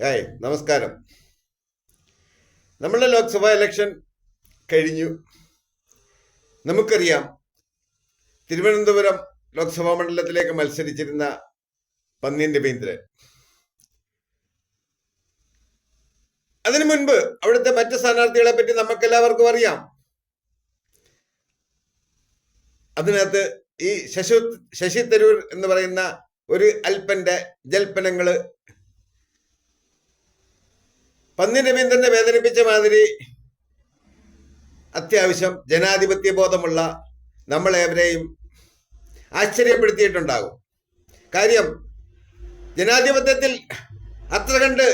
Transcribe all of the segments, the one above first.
Hi നമസ്കാരം. നമ്മളുടെ Lok Sabha election കഴിഞ്ഞു. നമുക്കറിയാം തിരുവനന്തപുരം ലോക്സഭാ മണ്ഡലത്തിലേക്ക് മത്സരിച്ചിരുന്ന പന്ന്യൻ രവീന്ദ്രൻ. അതിനു മുൻപ് അവിടുത്തെ മറ്റ് സ്ഥാനാർത്ഥികളെ പറ്റി നമുക്ക് എല്ലാവർക്കും അറിയാം. അതിനകത്ത് ഈ ശശി ശശി തരൂർ എന്ന് പറയുന്ന ഒരു അല്പന്റെ ജൽപ്പനങ്ങൾ പന്നി രവീന്ദ്രനെ വേദനിപ്പിച്ച മാതിരി അത്യാവശ്യം ജനാധിപത്യ ബോധമുള്ള നമ്മളേവരെയും ആശ്ചര്യപ്പെടുത്തിയിട്ടുണ്ടാകും. കാര്യം ജനാധിപത്യത്തിൽ അത്ര കണ്ട്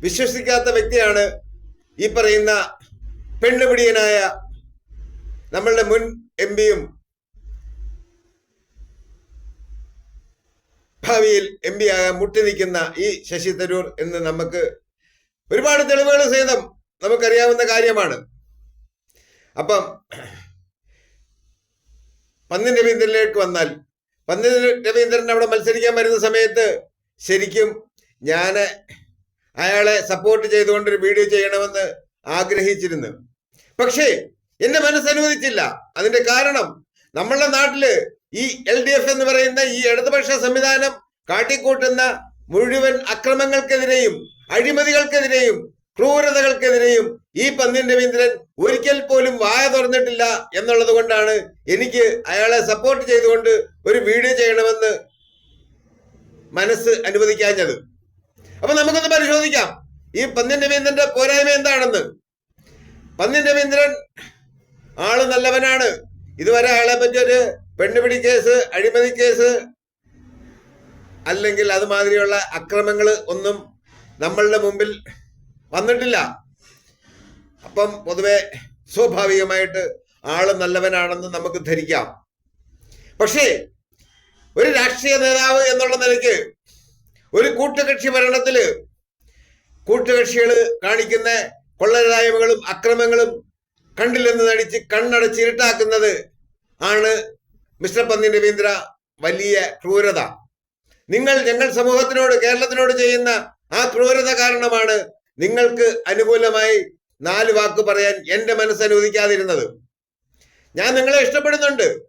വിശ്വസിക്കാത്ത വ്യക്തിയാണ് ഈ പറയുന്ന പെണ്ണുപിടിയനായ നമ്മളുടെ മുൻ എം പിയും ഭാവിയിൽ എം പി ആകാൻ മുട്ടി നിൽക്കുന്ന ഈ ശശി തരൂർ എന്ന് നമുക്ക് ഒരുപാട് തെളിവുകൾ സഹിതം നമുക്കറിയാവുന്ന കാര്യമാണ്. അപ്പം പന്നി രവീന്ദ്രനിലേക്ക് വന്നാൽ പന്നി രവീന്ദ്രൻ അവിടെ മത്സരിക്കാൻ വരുന്ന സമയത്ത് ശരിക്കും ഞാൻ അയാളെ സപ്പോർട്ട് ചെയ്തുകൊണ്ടൊരു വീഡിയോ ചെയ്യണമെന്ന് ആഗ്രഹിച്ചിരുന്നു. പക്ഷേ എന്റെ മനസ്സനുവദിച്ചില്ല അതിന്റെ കാരണം നമ്മളുടെ നാട്ടിൽ ഈ എൽ ഡി എഫ് എന്ന് പറയുന്ന ഈ ഇടതുപക്ഷ സംവിധാനം കാട്ടിക്കൂട്ടുന്ന മുഴുവൻ അക്രമങ്ങൾക്കെതിരെയും അഴിമതികൾക്കെതിരെയും ക്രൂരതകൾക്കെതിരെയും ഈ പന്നിൻ രവീന്ദ്രൻ ഒരിക്കൽ പോലും വായ തുറന്നിട്ടില്ല എന്നുള്ളത് കൊണ്ടാണ് എനിക്ക് അയാളെ സപ്പോർട്ട് ചെയ്തുകൊണ്ട് ഒരു വീഡിയോ ചെയ്യണമെന്ന് മനസ്സ് അനുവദിക്കാഞ്ഞത്. അപ്പൊ നമുക്കൊന്ന് പരിശോധിക്കാം. ഈ പന്നിൻ രവീന്ദ്രന്റെ പോരായ്മ എന്താണെന്ന്. പന്നിൻ രവീന്ദ്രൻ ആൾ നല്ലവനാണ്. ഇതുവരെ അയാളെ പറ്റി ഒരു പെണ്ണുപിടി കേസ് അഴിമതി കേസ് അല്ലെങ്കിൽ അതുമാതിരിയുള്ള അക്രമങ്ങൾ ഒന്നും നമ്മളുടെ മുമ്പിൽ വന്നിട്ടില്ല. അപ്പം പൊതുവെ സ്വാഭാവികമായിട്ട് ആൾ നല്ലവനാണെന്ന് നമുക്ക് ധരിക്കാം. പക്ഷേ ഒരു രാഷ്ട്രീയ നേതാവ് എന്നുള്ള നിലയ്ക്ക് ഒരു കൂട്ടുകക്ഷി ഭരണത്തിൽ കൂട്ടുകക്ഷികൾ കാണിക്കുന്ന കൊള്ളരായ്മകളും അക്രമങ്ങളും കണ്ടില്ലെന്ന് നടിച്ച് കണ്ണടച്ച് ഇരുട്ടാക്കുന്നത് ആണ് മിസ്റ്റർ പന്നി രവീന്ദ്ര വലിയ ക്രൂരത. നിങ്ങൾ ഞങ്ങൾ സമൂഹത്തിനോട് കേരളത്തിനോട് ചെയ്യുന്ന ആ ക്രൂരത കാരണമാണ് നിങ്ങൾക്ക് അനുകൂലമായി നാല് വാക്ക് പറയാൻ എന്റെ മനസ്സ് അനുവദിക്കാതിരുന്നത്. ഞാൻ നിങ്ങളെ ഇഷ്ടപ്പെടുന്നുണ്ട്.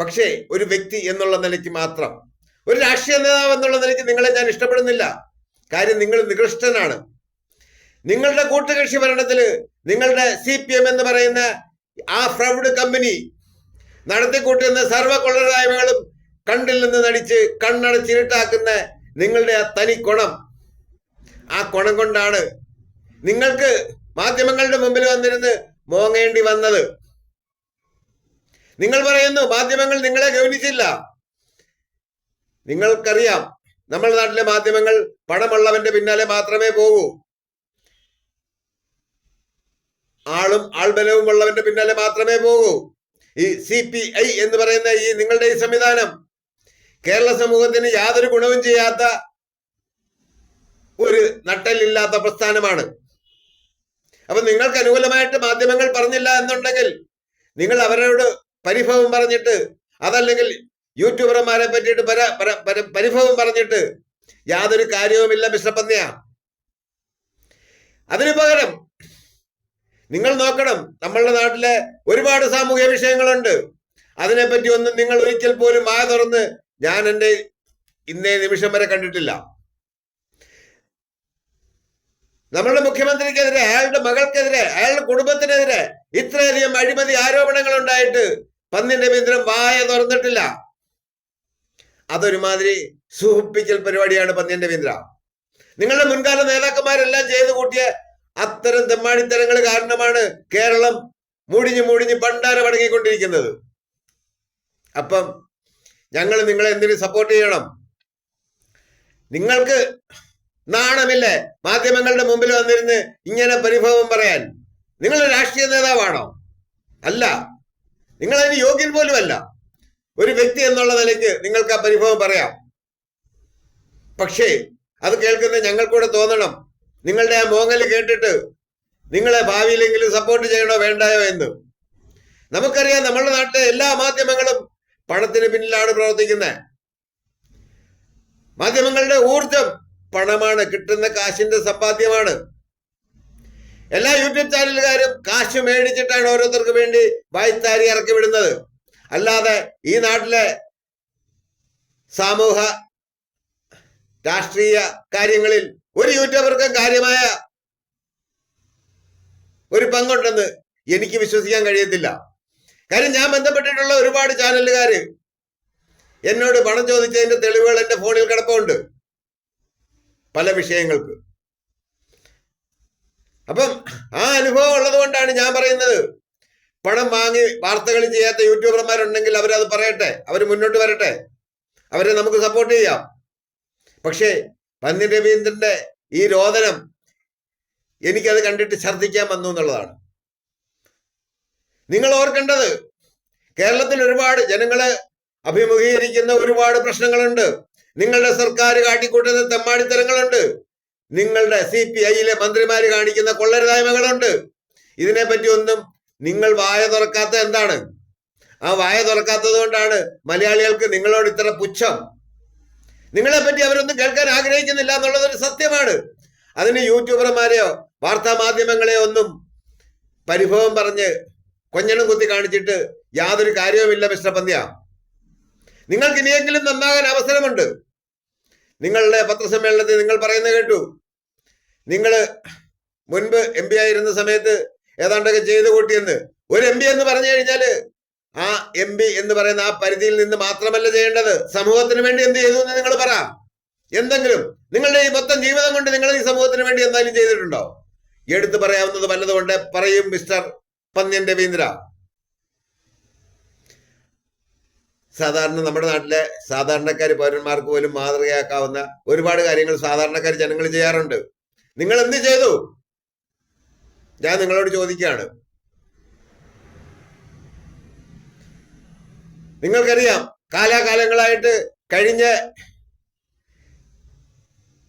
പക്ഷേ ഒരു വ്യക്തി എന്നുള്ള നിലയ്ക്ക് മാത്രം ഒരു രാഷ്ട്രീയ നേതാവ് എന്നുള്ള നിലയ്ക്ക് നിങ്ങളെ ഞാൻ ഇഷ്ടപ്പെടുന്നില്ല. കാര്യം നിങ്ങൾ നികൃഷ്ടനാണ്. നിങ്ങളുടെ കൂട്ടുകക്ഷി ഭരണത്തിൽ നിങ്ങളുടെ സി പി എം എന്ന് പറയുന്ന ആ ഫ്രൗഡ് കമ്പനി നടത്തിക്കൂട്ടുന്ന സർവ കൊള്ളരായ്മകളും കണ്ടിൽ നിന്ന് നടിച്ച് കണ്ണടച്ചിരുട്ടാക്കുന്ന നിങ്ങളുടെ ആ തനി കുണം. ആ കുണം കൊണ്ടാണ് നിങ്ങൾക്ക് മാധ്യമങ്ങളുടെ മുമ്പിൽ വന്നിരുന്ന് മോങ്ങേണ്ടി വന്നത്. നിങ്ങൾ പറയുന്നു മാധ്യമങ്ങൾ നിങ്ങളെ ഗൗനിച്ചില്ല. നിങ്ങൾക്കറിയാം നമ്മുടെ നാട്ടിലെ മാധ്യമങ്ങൾ പണമുള്ളവന്റെ പിന്നാലെ മാത്രമേ പോകൂ. ആളും ആൾബലവും ഉള്ളവന്റെ പിന്നാലെ മാത്രമേ പോകൂ. ഈ സി പി ഐ എന്ന് പറയുന്ന ഈ നിങ്ങളുടെ ഈ സംവിധാനം കേരള സമൂഹത്തിന് യാതൊരു ഗുണവും ചെയ്യാത്ത ഒരു നട്ടലില്ലാത്ത പ്രസ്ഥാനമാണ്. അപ്പൊ നിങ്ങൾക്ക് അനുകൂലമായിട്ട് മാധ്യമങ്ങൾ പറഞ്ഞില്ല എന്നുണ്ടെങ്കിൽ നിങ്ങൾ അവരോട് പരിഭവം പറഞ്ഞിട്ട് അതല്ലെങ്കിൽ യൂട്യൂബർമാരെ പറ്റിയിട്ട് പര പര- പര- പരിഭവം പറഞ്ഞിട്ട് യാതൊരു കാര്യവുമില്ല മിസ്റ്റർ പന്ന്യ. അതിനു പകരം നിങ്ങൾ നോക്കണം നമ്മളുടെ നാട്ടിലെ ഒരുപാട് സാമൂഹ്യ വിഷയങ്ങളുണ്ട്. അതിനെപ്പറ്റി ഒന്നും നിങ്ങൾ ഒരിക്കൽ പോലും വായ തുറന്ന് ഞാൻ എന്റെ ഇന്നേ നിമിഷം വരെ കണ്ടിട്ടില്ല. നമ്മളുടെ മുഖ്യമന്ത്രിക്കെതിരെ അയാളുടെ മകൾക്കെതിരെ അയാളുടെ കുടുംബത്തിനെതിരെ ഇത്രയധികം അഴിമതി ആരോപണങ്ങൾ ഉണ്ടായിട്ട് പന്നി രവീന്ദ്രൻ വായ തുറന്നിട്ടില്ല. അതൊരുമാതിരി സൂഹിപ്പിക്കൽ പരിപാടിയാണ് പന്നിന്റെ രവീന്ദ്ര. നിങ്ങളുടെ മുൻകാല നേതാക്കന്മാരെല്ലാം ചെയ്തു കൂട്ടിയ അത്തരം തെമ്മാടിത്തരങ്ങൾ കാരണമാണ് കേരളം മുടിഞ്ഞു മൂടിഞ്ഞ് പണ്ടാര മടങ്ങിക്കൊണ്ടിരിക്കുന്നത് അപ്പം ഞങ്ങൾ നിങ്ങളെ എന്തിനു സപ്പോർട്ട് ചെയ്യണം? നിങ്ങൾക്ക് നാണമില്ലേ? മാധ്യമങ്ങളുടെ മുമ്പിൽ വന്നിരുന്ന് ഇങ്ങനെ പരിഭവം പറയാൻ. നിങ്ങൾ രാഷ്ട്രീയ നേതാവാണോ? അല്ല. നിങ്ങൾ അതിന് യോഗ്യൻ പോലുമല്ല. ഒരു വ്യക്തി എന്നുള്ള നിലയ്ക്ക് നിങ്ങൾക്ക് ആ പരിഭവം പറയാം. പക്ഷേ അത് കേൾക്കുന്ന ഞങ്ങൾക്കൂടെ തോന്നണം. നിങ്ങളുടെ ആ മോങ്ങൽ കേട്ടിട്ട് നിങ്ങളെ ഭാവിയിലെങ്കിലും സപ്പോർട്ട് ചെയ്യണോ വേണ്ടായോ എന്ന്. നമുക്കറിയാം നമ്മുടെ നാട്ടിലെ എല്ലാ മാധ്യമങ്ങളും പണത്തിന് പിന്നിലാണ് പ്രവർത്തിക്കുന്നത്. മാധ്യമങ്ങളുടെ ഊർജം പണമാണ് കിട്ടുന്ന കാശിന്റെ സമ്പാദ്യമാണ്. എല്ലാ യൂട്യൂബ് ചാനലുകാരും കാശ് മേടിച്ചിട്ടാണ് ഓരോരുത്തർക്ക് വേണ്ടി വായ്ത്താരി ഇറക്കി വിടുന്നത് അല്ലാതെ ഈ നാട്ടിലെ സാമൂഹ രാഷ്ട്രീയ കാര്യങ്ങളിൽ ഒരു യൂട്യൂബർക്കും കാര്യമായ ഒരു പങ്കുണ്ടെന്ന് എനിക്ക് വിശ്വസിക്കാൻ കഴിയത്തില്ല. കാര്യം ഞാൻ ബന്ധപ്പെട്ടിട്ടുള്ള ഒരുപാട് ചാനലുകാര് എന്നോട് പണം ചോദിച്ചതിന്റെ തെളിവുകൾ എന്റെ ഫോണിൽ കിടപ്പുണ്ട്. പല വിഷയങ്ങൾക്ക്. അപ്പം ആ അനുഭവം ഉള്ളത് കൊണ്ടാണ് ഞാൻ പറയുന്നത്. പണം വാങ്ങി വാർത്തകൾ ചെയ്യാത്ത യൂട്യൂബർമാരുണ്ടെങ്കിൽ അവരത് പറയട്ടെ. അവർ മുന്നോട്ട് വരട്ടെ. അവരെ നമുക്ക് സപ്പോർട്ട് ചെയ്യാം. പക്ഷേ പന്നി രവീന്ദ്രന്റെ ഈ രോദനം എനിക്കത് കണ്ടിട്ട് ഛർദ്ദിക്കാൻ വന്നു എന്നുള്ളതാണ്. നിങ്ങൾ ഓർക്കേണ്ടത് കേരളത്തിൽ ഒരുപാട് ജനങ്ങളെ അഭിമുഖീകരിക്കുന്ന ഒരുപാട് പ്രശ്നങ്ങളുണ്ട്. നിങ്ങളുടെ സർക്കാർ കാട്ടിക്കൂട്ടുന്ന തെമ്മാടിത്തരങ്ങളുണ്ട്. നിങ്ങളുടെ സി പി ഐയിലെ മന്ത്രിമാർ കാണിക്കുന്ന കൊള്ളരുതായ്മകളുണ്ട്. ഇതിനെപ്പറ്റി ഒന്നും നിങ്ങൾ വായ തുറക്കാത്ത എന്താണ്? ആ വായ തുറക്കാത്തത് കൊണ്ടാണ് മലയാളികൾക്ക് നിങ്ങളോട് ഇത്ര പുച്ഛം. നിങ്ങളെ പറ്റി അവരൊന്നും കേൾക്കാൻ ആഗ്രഹിക്കുന്നില്ല എന്നുള്ളത് ഒരു സത്യമാണ്. അതിന് യൂട്യൂബർമാരെയോ വാർത്താ മാധ്യമങ്ങളെയോ ഒന്നും പരിഭവം പറഞ്ഞ് കൊഞ്ഞണം കുത്തി കാണിച്ചിട്ട് യാതൊരു കാര്യവുമില്ല മിസ്റ്റർ പന്ത്യ നിങ്ങൾക്ക് ഇനിയെങ്കിലും നന്നാകാൻ അവസരമുണ്ട്. നിങ്ങളുടെ പത്രസമ്മേളനത്തിൽ നിങ്ങൾ പറയുന്നത് കേട്ടു. നിങ്ങൾ മുൻപ് എം പി ആയിരുന്ന സമയത്ത് ഏതാണ്ടൊക്കെ ചെയ്തു കൂട്ടിയെന്ന്. ഒരു എം പി എന്ന് പറഞ്ഞു കഴിഞ്ഞാൽ ആ എം പി എന്ന് പറയുന്ന ആ പരിധിയിൽ നിന്ന് മാത്രമല്ല ചെയ്യേണ്ടത്. സമൂഹത്തിന് വേണ്ടി എന്ത് ചെയ്തു എന്ന് നിങ്ങൾ പറ. എന്തെങ്കിലും നിങ്ങളുടെ ഈ മൊത്തം ജീവിതം കൊണ്ട് നിങ്ങൾ ഈ സമൂഹത്തിന് വേണ്ടി എന്തായാലും ചെയ്തിട്ടുണ്ടോ? എടുത്തു പറയാവുന്നത് വല്ലതുകൊണ്ട് പറയും മിസ്റ്റർ പന്ന്യൻ രവീന്ദ്ര. സാധാരണ നമ്മുടെ നാട്ടിലെ സാധാരണക്കാർ പൗരന്മാർക്ക് പോലും മാതൃകയാക്കാവുന്ന ഒരുപാട് കാര്യങ്ങൾ സാധാരണക്കാർ ജനങ്ങൾ ചെയ്യാറുണ്ട്. നിങ്ങൾ എന്ത് ചെയ്തു? ഞാൻ നിങ്ങളോട് ചോദിക്കുകയാണ്. നിങ്ങൾക്കറിയാം കാലാകാലങ്ങളായിട്ട് കഴിഞ്ഞ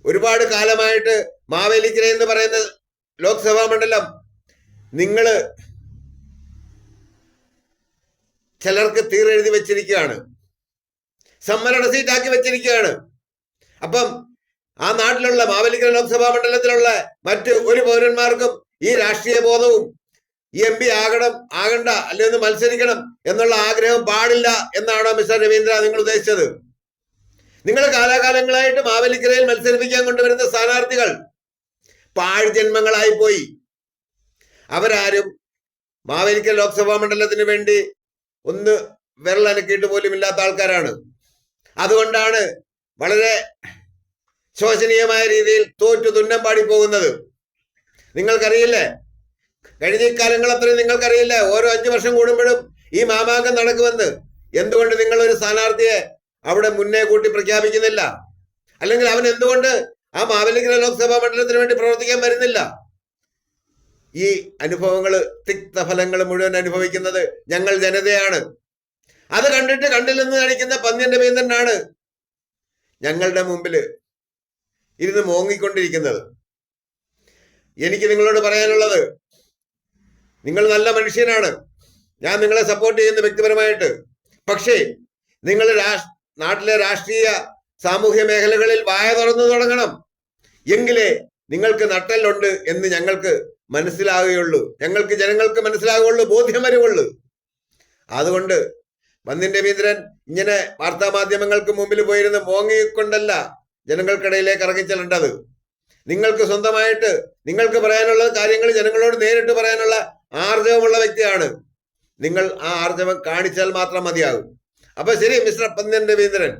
ഒരുപാട് കാലമായിട്ട് മാവേലിക്കര എന്ന് പറയുന്ന ലോക്സഭാ മണ്ഡലം നിങ്ങൾ ചിലർക്ക് തീരെഴുതി വെച്ചിരിക്കുകയാണ്. സംവരണ സീറ്റാക്കി വെച്ചിരിക്കുകയാണ്. അപ്പം ആ നാട്ടിലുള്ള മാവേലിക്കര ലോക്സഭാ മണ്ഡലത്തിലുള്ള മറ്റ് ഒരു പൗരന്മാർക്കും ഈ രാഷ്ട്രീയ ബോധവും ഈ എം പി ആകണം ആകണ്ട അല്ലെങ്കിൽ മത്സരിക്കണം എന്നുള്ള ആഗ്രഹം പാടില്ല എന്നാണോ മിസ്റ്റർ രവീന്ദ്ര നിങ്ങൾ ഉദ്ദേശിച്ചത്? നിങ്ങൾ കാലാകാലങ്ങളായിട്ട് മാവലിക്കരയിൽ മത്സരിപ്പിക്കാൻ കൊണ്ടുവരുന്ന സ്ഥാനാർത്ഥികൾ പാഴ്ജന്മങ്ങളായി പോയി അവരാരും മാവേലിക്കൽ ലോക്സഭാ മണ്ഡലത്തിന് വേണ്ടി ഒന്ന് വിരൽ അനക്കിയിട്ട് പോലും ഇല്ലാത്ത ആൾക്കാരാണ്. അതുകൊണ്ടാണ് വളരെ ശോചനീയമായ രീതിയിൽ തോറ്റു തുന്നം പാടി പോകുന്നത് നിങ്ങൾക്കറിയില്ലേ? കഴിഞ്ഞ കാലങ്ങൾ അത്രയും നിങ്ങൾക്കറിയില്ലേ? ഓരോ അഞ്ചു വർഷം കൂടുമ്പോഴും ഈ മാമാങ്കം നടക്കുമെന്ന്. എന്തുകൊണ്ട് നിങ്ങൾ ഒരു സ്ഥാനാർത്ഥിയെ അവിടെ മുന്നേ കൂട്ടി പ്രഖ്യാപിക്കുന്നില്ല? അല്ലെങ്കിൽ അവൻ എന്തുകൊണ്ട് ആ മാവേലിക്കര ലോക്സഭാ മണ്ഡലത്തിന് വേണ്ടി പ്രവർത്തിക്കാൻ വരുന്നില്ല? ഈ അനുഭവങ്ങൾ തിക്തഫലങ്ങൾ മുഴുവൻ അനുഭവിക്കുന്നത് ഞങ്ങൾ ജനതയാണ്. അത് കണ്ടിട്ട് കണ്ടില്ലെന്ന് കാണിക്കുന്ന പന്ന്യൻ രവീന്ദ്രനാണ് ഞങ്ങളുടെ മുമ്പിൽ ഇരുന്ന് മോങ്ങിക്കൊണ്ടിരിക്കുന്നത്. എനിക്ക് നിങ്ങളോട് പറയാനുള്ളത് നിങ്ങൾ നല്ല മനുഷ്യനാണ്. ഞാൻ നിങ്ങളെ സപ്പോർട്ട് ചെയ്യുന്ന വ്യക്തിപരമായിട്ട്. പക്ഷേ നിങ്ങൾ നാട്ടിലെ രാഷ്ട്രീയ സാമൂഹ്യ മേഖലകളിൽ വായ തുറന്നു തുടങ്ങണം. എങ്കിലേ നിങ്ങൾക്ക് നട്ടലുണ്ട് എന്ന് ഞങ്ങൾക്ക് മനസ്സിലാകുകയുള്ളൂ. ഞങ്ങൾക്ക് ജനങ്ങൾക്ക് മനസ്സിലാകുകയുള്ളൂ ബോധ്യം വരുവുള്ളൂ അതുകൊണ്ട് പന്ന്യൻ രവീന്ദ്രൻ ഇങ്ങനെ വാർത്താ മാധ്യമങ്ങൾക്ക് മുമ്പിൽ പോയിരുന്ന് മോങ്ങിക്കൊണ്ടല്ല ജനങ്ങൾക്കിടയിലേക്ക് ഇറങ്ങിച്ചെല്ലേണ്ടത്. നിങ്ങൾക്ക് സ്വന്തമായിട്ട് നിങ്ങൾക്ക് പറയാനുള്ള കാര്യങ്ങൾ ജനങ്ങളോട് നേരിട്ട് പറയാനുള്ള ആർജവമുള്ള വ്യക്തിയാണ്. നിങ്ങൾ ആ ആർജവം കാണിച്ചാൽ മാത്രം മതിയാകും. അപ്പൊ ശരി മിസ്റ്റർ പന്ദൻ രവീന്ദ്രൻ